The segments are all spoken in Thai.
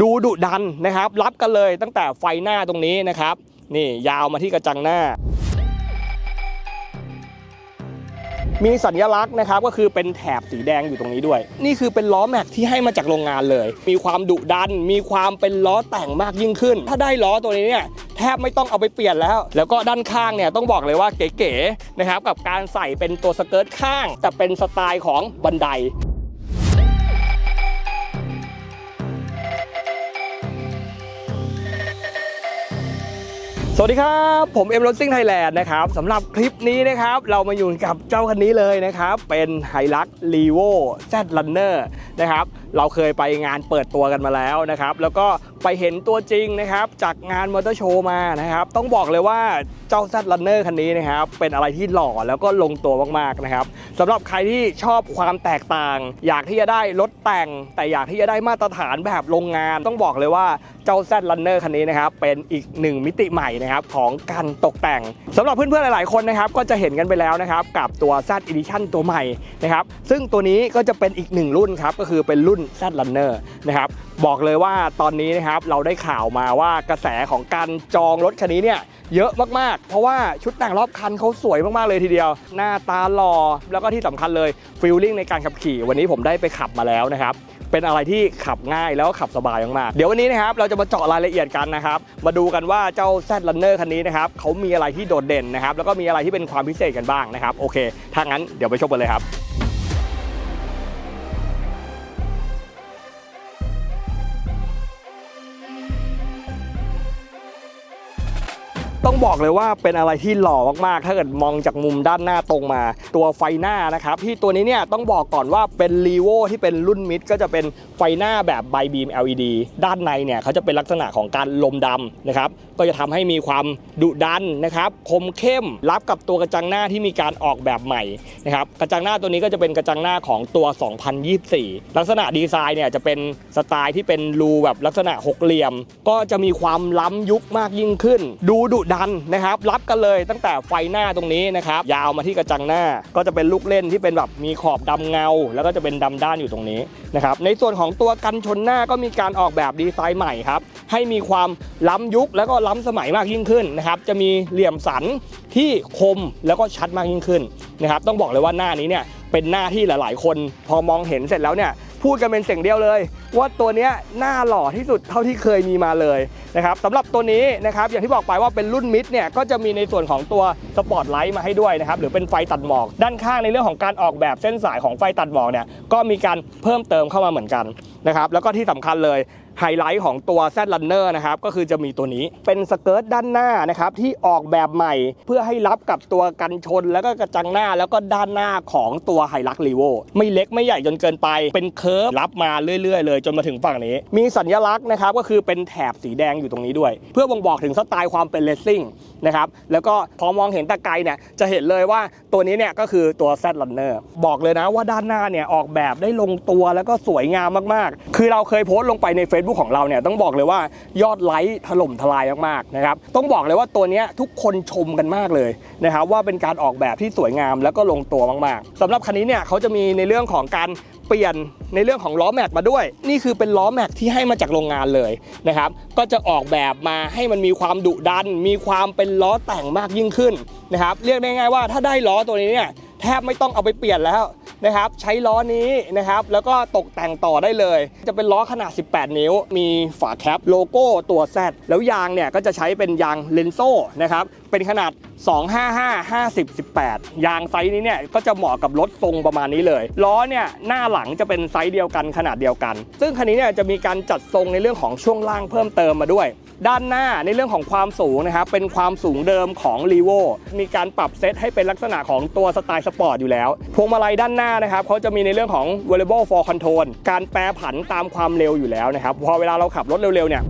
ดูดุดันนะครับ รับกันเลยตั้งแต่ไฟหน้าตรงนี้นะครับ นี่ยาวมาที่กระจังหน้า มีสัญลักษณ์นะครับก็คือเป็นแถบสีแดงอยู่ตรงนี้ด้วย นี่คือเป็นล้อแม็กที่ให้มาจากโรงงานเลย มีความดุดัน มีความเป็นล้อแต่งมากยิ่งขึ้น ถ้าได้ล้อตัวนี้เนี่ยแทบไม่ต้องเอาไปเปลี่ยนแล้ว แล้วก็ด้านข้างเนี่ยต้องบอกเลยว่าเก๋ๆนะครับกับการใส่เป็นตัวสเกิร์ตข้าง แต่เป็นสไตล์ของบันได สวัสดีครับ ผมเอ็มรถซิ่งไทยแลนด์นะครับสำหรับคลิปนี้นะครับ เรามาอยู่กับเจ้าคันนี้เลยนะครับ เป็นไฮลักลีโวแซดลันเนอร์นะครับเราเคยไปงานเปิดตัวกันมาแล้วนะครับ แล้วก็ไปเห็นตัวจริงนะครับ จากงานมอเตอร์โชว์มานะครับ ต้องบอกเลยว่าเจ้าแซดลันเนอร์คันนี้นะครับ เป็นอะไรที่หล่อแล้วก็ลงตัวมากๆนะครับสำหรับใครที่ชอบความแตกต่าง อยากที่จะได้รถแต่ง แต่อยากที่จะได้มาตรฐานแบบโรงงาน ต้องบอกเลยว่าเจ้า Z Runner คันนี้นะครับเป็นอีกหนึ่งมิติใหม่นะครับของการตกแต่งสำหรับเพื่อนๆหลายๆคนนะครับ ก็จะเห็นกันไปแล้วนะครับกับตัว Z Edition ตัวใหม่นะครับซึ่งตัวนี้ก็จะเป็นอีกหนึ่งรุ่นครับก็คือเป็นรุ่น Z Runner นะครับบอกเลยว่าตอนนี้นะครับเราได้ข่าวมาว่ากระแสของการจองรถคันนี้เนี่ยเยอะมากๆ เพราะว่าชุดแต่งรอบคันเขาสวยมากๆเลยทีเดียว หน้าตาหล่อแล้วก็ที่สำคัญเลยฟีลลิ่งในการขับขี่ วันนี้ผมได้ไปขับมาแล้วนะครับเป็นอะไรที่ขับง่ายแล้วก็ขับสบายมากๆ เดี๋ยววันนี้นะครับเราจะมาเจาะรายละเอียดกันนะครับ มาดูกันว่าเจ้า Z Runner คันนี้นะครับเขามีอะไรที่โดดเด่นนะครับ แล้วก็มีอะไรที่เป็นความพิเศษกันบ้างนะครับ โอเค ถ้างั้นเดี๋ยวไปชมกันเลยครับ บอกเลยว่าเป็นอะไรที่หล่อมากๆ ถ้าเกิดมองจากมุมด้านหน้าตรงมา ตัวไฟหน้านะครับที่ตัวนี้เนี่ยต้องบอกก่อนว่าเป็น r ีโวที่เป็นรุ่นมิดก็จะเป็นไฟหน้าแบบไบบีม LED ด้านในเนี่ยเขาจะเป็นลักษณะของการลมดำนะครับก็จะทำให้มีความดุดันนะครับคมเข้มรับกับตัวกระจังหน้าที่มีการออกแบบใหม่นะครับกระจังหน้าตัวนี้ก็จะเป็นกระจังหน้าของตัว 2024 ลักษณะดีไซน์เนี่ยจะเป็นสไตล์ที่เป็นรูแบบลักษณะหกเหลี่ยม ก็จะมีความล้ำยุคมากยิ่งขึ้น ดูดุดันนะครับ รับกันเลยตั้งแต่ไฟหน้าตรงนี้นะครับ ยาวมาที่กระจังหน้า ก็จะเป็นลูกเล่นที่เป็นแบบมีขอบดำเงา แล้วก็จะเป็นดำด้านอยู่ตรงนี้นะครับ ในส่วนของตัวกันชนหน้าก็มีการออกแบบดีไซน์ใหม่ครับให้มีความล้ำยุคแล้วก็ล้ำสมัยมากยิ่งขึ้นนะครับ จะมีเหลี่ยมสันที่คมแล้วก็ชัดมากยิ่งขึ้นนะครับ ต้องบอกเลยว่าหน้านี้เนี่ยเป็นหน้าที่หลาย ๆ คนพอมองเห็นเสร็จแล้วเนี่ยพูดกันเป็นเสียงเดียวเลย ว่าตัวนี้หน้าหล่อที่สุดเท่าที่เคยมีมาเลย นะครับสำหรับตัวนี้นะครับอย่างที่บอกไปว่าเป็นรุ่นมิดเนี่ยก็จะมีในส่วนของตัวสปอตไลท์มาให้ด้วยนะครับหรือเป็นไฟตัดหมอก ด้านข้างในเรื่องของการออกแบบเส้นสายของไฟตัดหมอกเนี่ยก็มีการเพิ่มเติมเข้ามาเหมือนกันนะครับแล้วก็ที่สำคัญเลย ไฮไลท์ของตัว Z Runner นะครับก็คือจะมีตัวนี้เป็นสเกิร์ตด้านหน้านะครับที่ออกแบบใหม่เพื่อให้รับกับตัวกันชน แล้วก็กระจังหน้าแล้วก็ด้านหน้าของตัวไฮลักรีโวไม่เล็กไม่ใหญ่จนเกินไป เป็นเคิร์ฟรับมาเรื่อยๆ เลยจนมาถึงฝั่งนี้ มีสัญลักษณ์นะครับก็คือเป็นแถบสีแดงอยู่ตรงนี้ด้วย เพื่อบ่งบอกถึงสไตล์ความเป็นเลสซิ่งนะครับแล้วก็พอมองเห็นตะไกรเนี่ยจะเห็นเลยว่าตัวนี้เนี่ยก็คือตัว Z Runner บอกเลยนะว่าด้านหน้าเนี่ยออกแบบได้ลงตัวแล้วก็สวยงามมากๆ คือเราเคยโพสต์ลงไปใน Facebook ของเราเนี่ยต้องบอกเลยว่ายอดไลค์ถล่มทลายมากๆนะครับต้องบอกเลยว่าตัวนี้ทุกคนชมกันมากเลยนะครับว่าเป็นการออกแบบที่สวยงามแล้วก็ลงตัวมากๆสำหรับคันนี้เนี่ยเขาจะมีในเรื่องของการเปลี่ยนในเรื่องของล้อแม็กมาด้วย นี่คือเป็นล้อแม็กที่ให้มาจากโรงงานเลยนะครับก็จะออกแบบมาให้มันมีความดุดัน มีความเป็นล้อแต่งมากยิ่งขึ้นนะครับเรียกได้ง่ายว่าถ้าได้ล้อตัวนี้เนี่ยแทบไม่ต้องเอาไปเปลี่ยนแล้ว นะครับใช้ล้อนี้นะครับแล้วก็ตกแต่งต่อได้เลย จะเป็นล้อขนาด 18 นิ้ว มีฝาแคปโลโก้ตัว Z แล้วยางเนี่ยก็จะใช้เป็นยางเลนโซ่นะครับเป็นขนาด 255 50 18 ยางไซส์นี้เนี่ยก็จะเหมาะกับรถทรงประมาณนี้เลย ล้อเนี่ยหน้าหลังจะเป็นไซส์เดียวกันขนาดเดียวกัน ซึ่งคันนี้เนี่ยจะมีการจัดทรงในเรื่องของช่วงล่างเพิ่มเติมมาด้วย ด้านหน้าในเรื่องของความสูงนะครับเป็นความสูงเดิมของ l e v o มีการปรับเซตให้เป็นลักษณะของตัวสไตล์สปอร์ตอยู่แล้วพวงมาลัยด้านหน้านะครับเขาจะมีในเรื่องของ variable for control การแปรผันตามความเร็วอยู่แล้วนะครับพอเวลาเราขับรถเร็วๆเนี่ย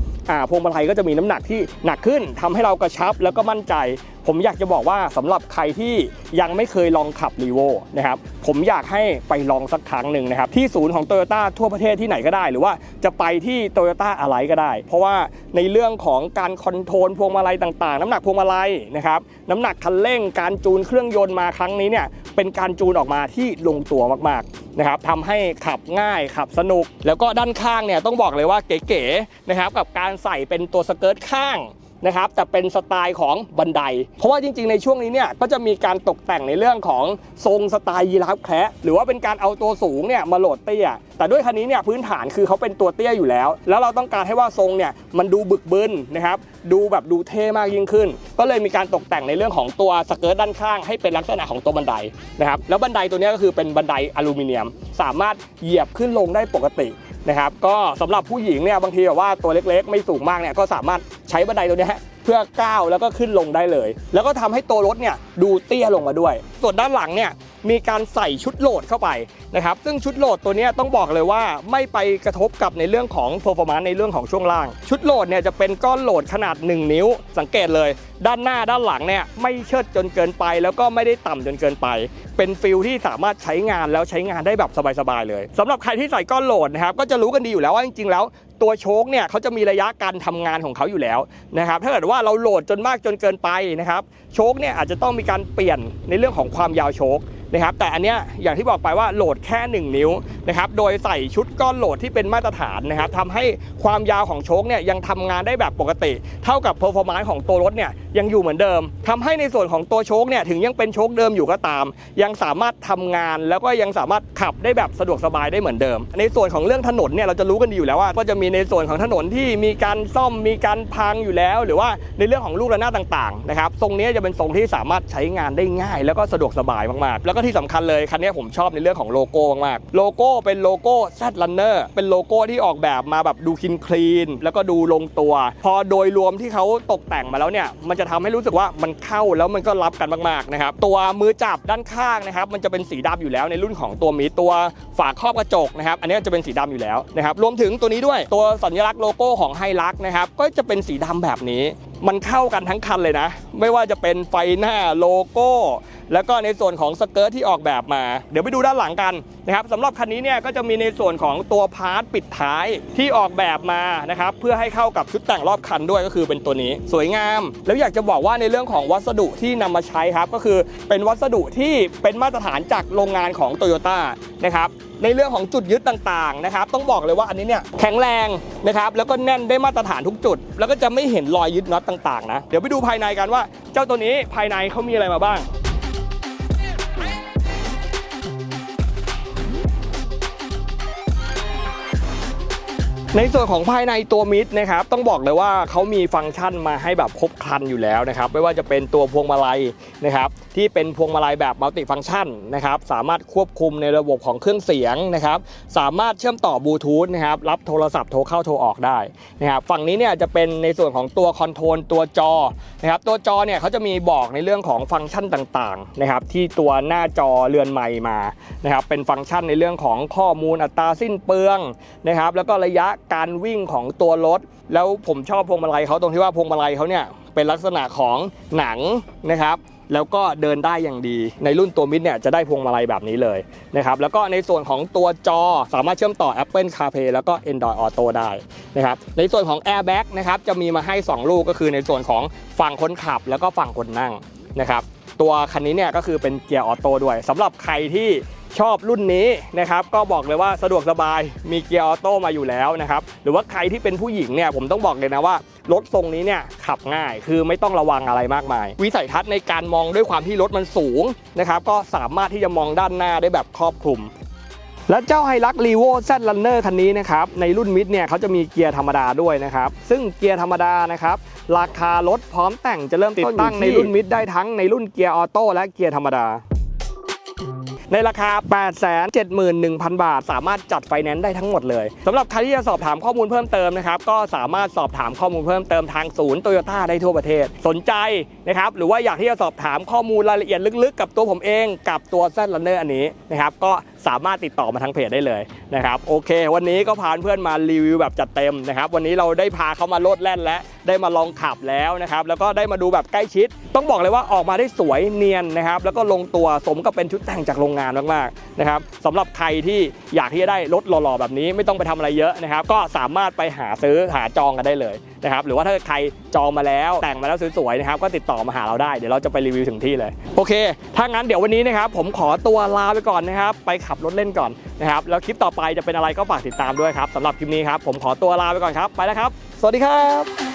พวงมาลัยก็จะมีน้ำหนักที่หนักขึ้นทำให้เรากระชับแล้วก็มั่นใจ ผมอยากจะบอกว่าสำหรับใครที่ยังไม่เคยลองขับรีโวนะครับผมอยากให้ไปลองสักครั้งหนึ่งนะครับที่ศูนย์ของโตโยต้าทั่วประเทศที่ไหนก็ได้ หรือว่าจะไปที่โตโยต้าอะไรก็ได้ เพราะว่าในเรื่องของการคอนโทรลพวงมาลัยต่างๆ น้ำหนักพวงมาลัยนะครับน้ำหนักคันเร่งการจูนเครื่องยนต์มาครั้งนี้เนี่ยเป็นการจูนออกมาที่ลงตัวมากๆ นะครับทำให้ขับง่ายขับสนุก แล้วก็ด้านข้างเนี่ยต้องบอกเลยว่าเก๋ๆนะครับกับการใส่เป็นตัวสเกิร์ตข้าง นะครับแต่เป็นสไตล์ของบันได เพราะว่าจริงๆ ในช่วงนี้เนี่ยก็จะมีการตกแต่งในเรื่องของทรงสไตล์ยีราฟแคระหรือว่าเป็นการเอาตัวสูงเนี่ยมาโหลดเตี้ย แต่ด้วยคันนี้เนี่ยพื้นฐานคือเขาเป็นตัวเตี้ยอยู่แล้ว แล้วเราต้องการให้ว่าทรงเนี่ยมันดูบึกบึนนะครับดูแบบดูเท่มากยิ่งขึ้น ก็เลยมีการตกแต่งในเรื่องของตัวสเกิร์ตด้านข้างให้เป็นลักษณะของตัวบันไดนะครับแล้วบันไดตัวนี้ก็คือเป็นบันไดอลูมิเนียม สามารถเหยียบขึ้นลงได้ปกติ นะครับก็สำหรับผู้หญิงเนี่ยบางทีแบบว่าตัวเล็กๆ ไม่สูงมากเนี่ยก็สามารถใช้บันไดตัวนี้เพื่อก้าวแล้วก็ขึ้นลงได้เลย แล้วก็ทำให้ตัวรถเนี่ยดูเตี้ยลงมาด้วย ส่วนด้านหลังเนี่ย มีการใส่ชุดโหลดเข้าไปนะครับซึ่งชุดโหลดตัวนี้ต้องบอกเลยว่าไม่ไปกระทบกับในเรื่องของ performance ในเรื่องของช่วงล่าง ชุดโหลดเนี่ยจะเป็นก้อนโหลดขนาด 1 นิ้ว สังเกตเลย ด้านหน้าด้านหลังเนี่ยไม่เชิดจนเกินไป แล้วก็ไม่ได้ต่ำจนเกินไป เป็นฟิลที่สามารถใช้งานแล้วใช้งานได้แบบสบายๆเลยสำหรับใครที่ใส่ก้อนโหลดนะครับก็จะรู้กันดีอยู่แล้วว่าจริงๆแล้ว ตัวโชคเนี่ยเขาจะมีระยะการทำงานของเขาอยู่แล้วนะครับถ้าเกิดว่าเราโหลดจนมากจนเกินไปนะครับโชคเนี่ยอาจจะต้องมีการเปลี่ยนในเรื่องของความยาวโชคนะครับแต่อันเนี้ยอย่างที่บอกไปว่าโหลดแค่ 1 นิ้วนะครับโดยใส่ชุดก้อนโหลดที่เป็นมาตรฐานนะครับทำให้ความยาวของโชคเนี่ยยังทำงานได้แบบปกติ เท่ากับ performance ของตัวรถเนี่ยยังอยู่เหมือนเดิมทำให้ในส่วนของตัวโชคเนี่ยถึงยังเป็นโชคเดิมอยู่ก็ตาม ยังสามารถทำงานแล้วก็ยังสามารถขับได้แบบสะดวกสบายได้เหมือนเดิม ในส่วนของเรื่องถนนเนี่ยเราจะรู้กันดีอยู่แล้วว่าก็จะมีในส่วนของถนนที่มีการซ่อมมีการพังอยู่แล้ว หรือว่าในเรื่องของลูกระนาดต่างๆนะครับทรงนี้จะเป็นทรงที่สามารถใช้งานได้ง่าย แล้วก็สะดวกสบายมากๆ แล้วก็ที่สำคัญเลยคันนี้ผมชอบในเรื่องของโลโก้มากๆโลโก้เป็นโลโก้ Z Runner เป็นโลโก้ที่ออกแบบมาแบบดูคินคลีนแล้วก็ดูลงตัว พอโดยรวมที่เขาตกแต่งมาแล้วเนี่ยมันจะทำให้รู้สึกว่ามันเข้าแล้วมันก็รับกันมากๆนะครับตัวมือจับด้านข้างนะครับมันจะเป็นสีดำอยู่แล้วในรุ่นของตัวมีตัวฝาครอบกระจกนะครับอันนี้จะเป็นสีดำอยู่แล้วนะครับรวมถึงตัวนี้ด้วยตัววสัญลักษณ์โลโก้ของไฮลักนะครับ ก็จะเป็นสีดำแบบนี้ มันเข้ากันทั้งคันเลยนะ ไม่ว่าจะเป็นไฟหน้าโลโก้ แล้วก็ในส่วนของสเกิร์ตที่ออกแบบมา เดี๋ยวไปดูด้านหลังกันนะครับสำหรับคันนี้เนี่ยก็จะมีในส่วนของตัวพาร์ทปิดท้ายที่ออกแบบมานะครับเพื่อให้เข้ากับชุดแต่งรอบคันด้วยก็คือเป็นตัวนี้ สวยงาม แล้วอยากจะบอกว่าในเรื่องของวัสดุที่นำมาใช้ครับก็คือเป็นวัสดุที่เป็นมาตรฐานจากโรงงานของโตโยต้านะครับ ในเรื่องของจุดยึดต่างๆนะครับต้องบอกเลยว่าอันนี้เนี่ยแข็งแรงนะครับแล้วก็แน่นได้มาตรฐานทุกจุด แล้วก็จะไม่เห็นรอยยึดน็อตต่างๆนะเดี๋ยวไปดูภายในกันว่า เจ้าตัวนี้ภายในเขามีอะไรมาบ้าง ในส่วนของภายในตัวมิดนะครับต้องบอกเลยว่าเขามีฟังก์ชันมาให้แบบครบครันอยู่แล้วนะครับไม่ว่าจะเป็นตัวพวงมาลัยนะครับที่เป็นพวงมาลัยแบบมัลติฟังก์ชันนะครับสามารถควบคุมในระบบของเครื่องเสียงนะครับสามารถเชื่อมต่อบลูทูธนะครับรับโทรศัพท์โทรเข้าโทรออกได้นะครับฝั่งนี้เนี่ยจะเป็นในส่วนของตัวคอนโทรลตัวจอนะครับตัวจอเนี่ยเขาจะมีบอกในเรื่องของฟังก์ชันต่างๆนะครับที่ตัวหน้าจอเรือนใหม่มานะครับเป็นฟังก์ชันในเรื่องของข้อมูลอัตราสิ้นเปลืองนะครับแล้วก็ระยะการวิ่งของตัวรถ แล้วผมชอบพวงมาลัยเขาตรงที่ว่าพวงมาลัยเขาเนี่ยเป็นลักษณะของหนังนะครับแล้วก็เดินได้อย่างดี ในรุ่นตัวมิดเนี่ยจะได้พวงมาลัยแบบนี้เลยนะครับแล้วก็ในส่วนของตัวจอสามารถเชื่อมต่อ Apple CarPlay แล้วก็ Android Auto ได้นะครับในส่วนของ Airbag นะครับจะมีมาให้ 2 ลูกก็คือในส่วนของฝั่งคนขับ แล้วก็ฝั่งคนนั่งนะครับตัวคันนี้เนี่ยก็คือเป็นเกียร์ออโต้ด้วยสำหรับใครที่ ชอบรุ่นนี้นะครับก็บอกเลยว่าสะดวกสบายมีเกียร์ออโต้มาอยู่แล้วนะครับหรือว่าใครที่เป็นผู้หญิงเนี่ยผมต้องบอกเลยนะว่ารถทรงนี้เนี่ยขับง่ายคือไม่ต้องระวังอะไรมากมาย วิสัยทัศน์ในการมองด้วยความที่รถมันสูงนะครับก็สามารถที่จะมองด้านหน้าได้แบบครอบคลุมและเจ้าไฮรักรีโวแซดลันเนอร์คันนี้นะครับในรุ่นมิดเนี่ยเขาจะมีเกียร์ธรรมดาด้วยนะครับซึ่งเกียร์ธรรมดานะครับราคารถพร้อมแต่งจะเริ่มติดตั้งในรุ่นมิดได้ทั้งในรุ่นเกียร์ออโต้และเกียร์ธรรมดา ในราคา 871,000 บาท สามารถจัดไฟแนนซ์ได้ทั้งหมดเลยสำหรับใครที่จะสอบถามข้อมูลเพิ่มเติมนะครับก็สามารถสอบถามข้อมูลเพิ่มเติมทางศูนย์โตโยต้าได้ทั่วประเทศ สนใจนะครับหรือว่าอยากที่จะสอบถามข้อมูลรายละเอียดลึกๆ กับตัวผมเอง กับตัวเซนลันเนอร์อันนี้นะครับก็ สามารถติดต่อมาทางเพจได้เลยนะครับโอเค วันนี้ก็พาเพื่อนมารีวิวแบบจัดเต็มนะครับวันนี้เราได้พาเขามาโลดแล่นและได้มาลองขับแล้วนะครับแล้วก็ได้มาดูแบบใกล้ชิด ต้องบอกเลยว่าออกมาได้สวยเนียนนะครับแล้วก็ลงตัวสมกับเป็นชุดแต่งจากโรงงานมากๆนะครับสำหรับใครที่อยากที่จะได้รถหล่อๆแบบนี้ไม่ต้องไปทำอะไรเยอะนะครับก็สามารถไปหาซื้อหาจองกันได้เลยนะครับหรือว่าถ้าใคร จองมาแล้วแต่งมาแล้วสวยๆนะครับก็ติดต่อมาหาเราได้เดี๋ยวเราจะไปรีวิวถึงที่เลยโอเค ถ้างั้นเดี๋ยววันนี้นะครับผมขอตัวลาไปก่อนนะครับไปขับรถเล่นก่อนนะครับแล้วคลิปต่อไปจะเป็นอะไรก็ฝากติดตามด้วยครับสำหรับคลิปนี้ครับผมขอตัวลาไปก่อนครับไปแล้วครับ สวัสดีครับ